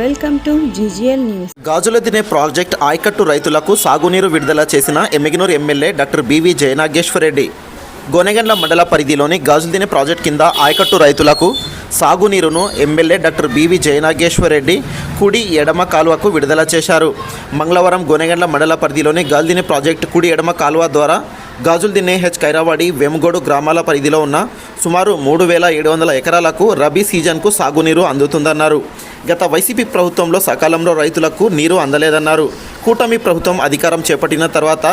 Welcome to GGL news. Gajula Dinne project ఆయకట్టు రైతులకు సాగునీరు విడుదల చేసిన Emmiganur MLA doctor BV Jayanageswarareddy Gonegandla మండల పరిధిలోని గాజుల దినే ప్రాజెక్ట్ కింద ఆయకట్టు రైతులకు సాగునీరును ఎమ్మెల్యే డాక్టర్ బివి జయనాగేశ్వరరెడ్డి కుడి ఎడమ కాలువకు విడుదల చేశారు. మంగళవారం గోనెగండ్ల మండల పరిధిలోని గాజుదినే ప్రాజెక్టు కుడి ఎడమ కాలువ ద్వారా గాజుల్ దిన్నే హెచ్ కైరావాడి వేముగోడు గ్రామాల పరిధిలో ఉన్న సుమారు మూడు వేల ఏడు వందల ఎకరాలకు రబీ సీజన్కు సాగునీరు అందుతుందన్నారు. గత వైసీపీ ప్రభుత్వంలో సకాలంలో రైతులకు నీరు అందలేదన్నారు. కూటమి ప్రభుత్వం అధికారం చేపట్టిన తర్వాత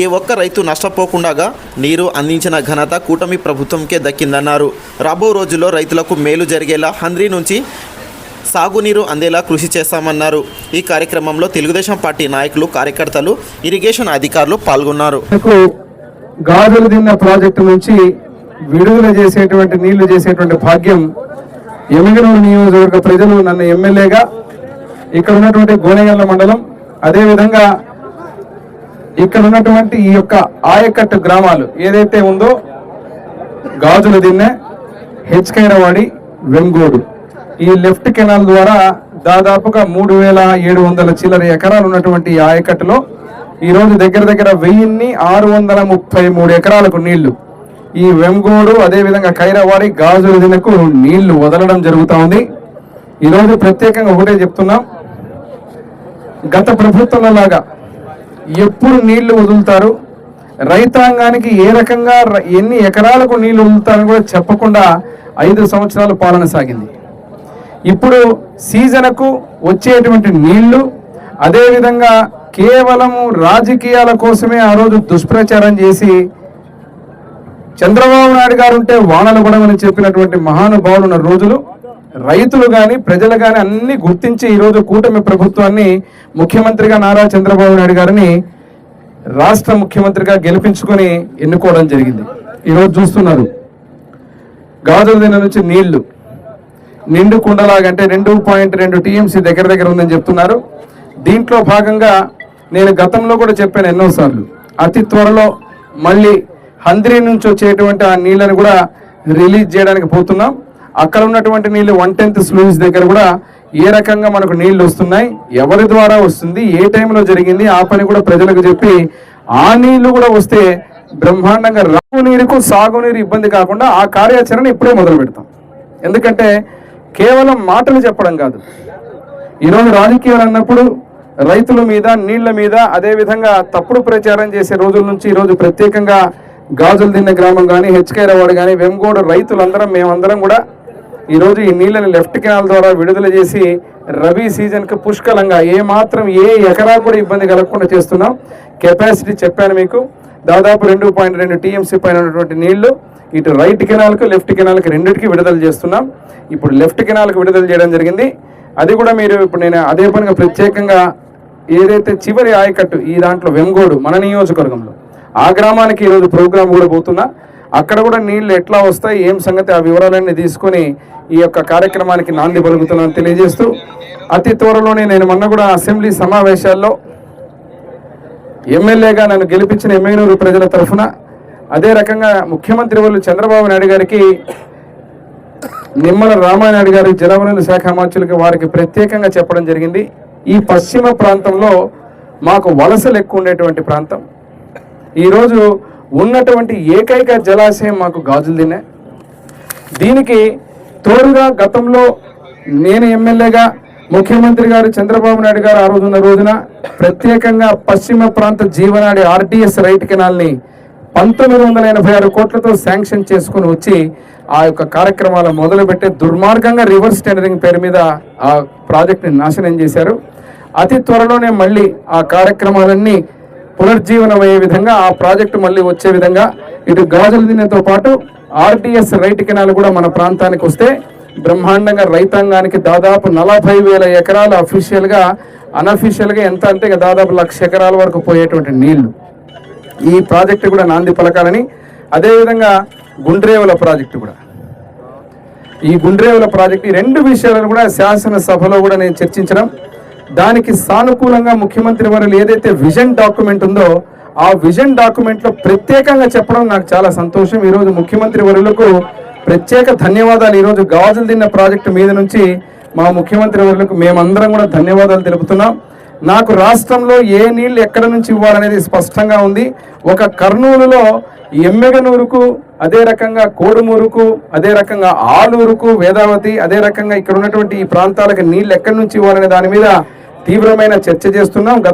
ఏ ఒక్క రైతు నష్టపోకుండా నీరు అందించిన ఘనత కూటమి ప్రభుత్వంకే దక్కిందన్నారు. రాబో రోజుల్లో రైతులకు మేలు జరిగేలా హంద్రీ నుంచి సాగునీరు అందేలా కృషి చేస్తామన్నారు. ఈ కార్యక్రమంలో తెలుగుదేశం పార్టీ నాయకులు కార్యకర్తలు ఇరిగేషన్ అధికారులు పాల్గొన్నారు. గాజులు తిన్న ప్రాజెక్టు నుంచి విడుదల చేసేటువంటి నీళ్ళు చేసేటువంటి భాగ్యం ఎమ్మిగనూరు నియోజకవర్గ ప్రజలు నన్ను ఎమ్మెల్యేగా ఇక్కడ ఉన్నటువంటి గోనెగల్ల మండలం అదేవిధంగా ఇక్కడ ఉన్నటువంటి ఈ యొక్క ఆయకట్టు గ్రామాలు ఏదైతే ఉందో గాజుల దిన్నె హెచ్కైరవాడి వెంగోడు ఈ లెఫ్ట్ కెనాల్ ద్వారా దాదాపుగా మూడు వేల ఏడు వందల చిల్లర ఎకరాలు ఉన్నటువంటి ఈ ఆయకట్టులో ఈ రోజు దగ్గర దగ్గర వెయ్యిన్ని ఆరు వందల ముప్పై మూడు ఎకరాలకు నీళ్ళు. ఈ వెంగోడు అదేవిధంగా కైరవాడి గాజు దినకు నీళ్ళు వదలడం జరుగుతూ ఉంది. ఈరోజు ప్రత్యేకంగా ఒకటే చెప్తున్నాం. గత ప్రభుత్వంలో లాగా ఎప్పుడు నీళ్ళు వదులుతారు? రైతాంగానికి ఏ రకంగా ఎన్ని ఎకరాలకు నీళ్ళు వదులుతారని కూడా చెప్పకుండా ఐదు సంవత్సరాలు పాలన సాగింది. ఇప్పుడు సీజన్కు వచ్చేటువంటి నీళ్ళు అదేవిధంగా కేవలము రాజకీయాల కోసమే ఆ రోజు దుష్ప్రచారం చేసి చంద్రబాబు నాయుడు గారు ఉంటే వానలు పడమని చెప్పినటువంటి మహానుభావులు ఉన్న రోజులు రైతులు కానీ ప్రజలు కానీ అన్ని గుర్తించి ఈరోజు కూటమి ప్రభుత్వాన్ని ముఖ్యమంత్రిగా నారా చంద్రబాబు నాయుడు గారిని రాష్ట్ర ముఖ్యమంత్రిగా గెలిపించుకొని ఎన్నుకోవడం జరిగింది. ఈరోజు చూస్తున్నారు. గాజుల దిన నుంచి నీళ్ళు. నిండు కుండలాగంటే రెండు పాయింట్ రెండు టీఎంసీ దగ్గర దగ్గర ఉందని చెప్తున్నారు. దీంట్లో భాగంగా నేను గతంలో కూడా చెప్పాను ఎన్నోసార్లు. అతి త్వరలో మళ్ళీ హంద్రీ నుంచి వచ్చేటువంటి ఆ నీళ్ళని కూడా రిలీజ్ చేయడానికి పోతున్నాం. అక్కడ ఉన్నటువంటి నీళ్ళు వన్ టెన్త్ స్లూయిస్ దగ్గర కూడా ఏ రకంగా మనకు నీళ్ళు వస్తున్నాయి ఎవరి ద్వారా వస్తుంది ఏ టైంలో జరిగింది ఆ పని కూడా ప్రజలకు చెప్పి ఆ నీళ్ళు కూడా వస్తే బ్రహ్మాండంగా రావు నీరుకు సాగునీరు ఇబ్బంది కాకుండా ఆ కార్యాచరణ ఇప్పుడే మొదలు పెడతాం. ఎందుకంటే కేవలం మాటలు చెప్పడం కాదు. ఈరోజు రాజకీయాలు అన్నప్పుడు రైతుల మీద నీళ్ళ మీద అదేవిధంగా తప్పుడు ప్రచారం చేసే రోజుల నుంచి ఈరోజు ప్రత్యేకంగా గాజులు తిన్న గ్రామం కానీ హెచ్కేరవాడు కానీ వెంగోడు రైతులందరం మేమందరం కూడా ఈరోజు ఈ నీళ్ళని లెఫ్ట్ కెనాల్ ద్వారా విడుదల చేసి రబీ సీజన్కి పుష్కలంగా ఏ మాత్రం ఏ ఎకరా కూడా ఇబ్బంది కలగకుండా చేస్తున్నాం. కెపాసిటీ చెప్పాను మీకు. దాదాపు రెండు పాయింట్ రెండు టీఎంసీ పైన ఉన్నటువంటి నీళ్ళు ఇటు రైట్ కెనాల్కు లెఫ్ట్ కెనాల్కి రెండింటికి విడుదల చేస్తున్నాం. ఇప్పుడు లెఫ్ట్ కెనాల్కి విడుదల చేయడం జరిగింది. అది కూడా మీరు ఇప్పుడు నేను అదే పనిగా ప్రత్యేకంగా ఏదైతే చివరి ఆయకట్టు ఈ దాంట్లో వెంగోడు మన నియోజకవర్గంలో ఆ గ్రామానికి ఈరోజు ప్రోగ్రామ్ కూడా పోతున్నా. అక్కడ కూడా నీళ్ళు ఎట్లా వస్తాయి ఏం సంగతి ఆ వివరాలన్నీ తీసుకొని ఈ యొక్క కార్యక్రమానికి నాంది పలుకుతున్నాను తెలియజేస్తూ అతి త్వరలోనే నేను మొన్న కూడా అసెంబ్లీ సమావేశాల్లో ఎమ్మెల్యేగా నన్ను గెలిపించిన ఎమ్మెనూరు ప్రజల తరఫున అదే రకంగా ముఖ్యమంత్రి వాళ్ళు చంద్రబాబు నాయుడు గారికి నిమ్మల రామానాయుడు గారి జలవనరుల శాఖ మంత్రులకి వారికి ప్రత్యేకంగా చెప్పడం జరిగింది. ఈ పశ్చిమ ప్రాంతంలో మాకు వలసలు ఎక్కువ ఉండేటువంటి ప్రాంతం. ఈరోజు ఉన్నటువంటి ఏకైక జలాశయం మాకు గాజులు తినే దీనికి తోడుగా గతంలో నేను ఎమ్మెల్యేగా ముఖ్యమంత్రి గారు చంద్రబాబు నాయుడు గారు ఆ రోజున్న రోజున ప్రత్యేకంగా పశ్చిమ ప్రాంత జీవనాడి ఆర్టీఎస్ రైట్ కెనాల్ని పంతొమ్మిది వందల ఎనభై ఆరు కోట్లతో శాంక్షన్ చేసుకుని వచ్చి ఆ యొక్క కార్యక్రమాలు మొదలుపెట్టే దుర్మార్గంగా రివర్స్ టెండరింగ్ పేరు మీద ఆ ప్రాజెక్ట్ని నాశనం చేశారు. అతి త్వరలోనే మళ్ళీ ఆ కార్యక్రమాలన్నీ పునర్జీవనమయ్యే విధంగా ఆ ప్రాజెక్టు మళ్ళీ వచ్చే విధంగా ఇటు గాజుల దినంతో పాటు ఆర్టీఎస్ రైట్ కెనాల్ కూడా మన ప్రాంతానికి వస్తే బ్రహ్మాండంగా రైతాంగానికి దాదాపు నలభై వేల ఎకరాలు అఫీషియల్గా గా ఎంత అంటే ఇక దాదాపు లక్ష ఎకరాల వరకు పోయేటువంటి నీళ్ళు. ఈ ప్రాజెక్టు కూడా నాంది పలకాలని అదేవిధంగా గుండ్రేవుల ప్రాజెక్టు కూడా. ఈ గుండ్రేవుల ప్రాజెక్టు ఈ రెండు విషయాలను కూడా శాసనసభలో కూడా నేను చర్చించడం దానికి సానుకూలంగా ముఖ్యమంత్రి వారు ఏదైతే విజన్ డాక్యుమెంట్ ఉందో ఆ విజన్ డాక్యుమెంట్లో ప్రత్యేకంగా చెప్పడం నాకు చాలా సంతోషం. ఈరోజు ముఖ్యమంత్రి వరులకు ప్రత్యేక ధన్యవాదాలు. ఈరోజు గాజులు తిన్న ప్రాజెక్టు మీద నుంచి మా ముఖ్యమంత్రి వరులకు మేమందరం కూడా ధన్యవాదాలు తెలుపుతున్నాం. నాకు రాష్ట్రంలో ఏ నీళ్ళు ఎక్కడ నుంచి ఇవ్వాలనేది స్పష్టంగా ఉంది. ఒక కర్నూలులో ఎమ్మెగనూరుకు అదే రకంగా కోడుమూరుకు అదే రకంగా ఆలూరుకు వేదావతి అదే రకంగా ఇక్కడ ఉన్నటువంటి ఈ ప్రాంతాలకు నీళ్ళు ఎక్కడి నుంచి ఇవ్వాలనే దాని మీద తీవ్రమైన చర్చ చేస్తున్నాం. గత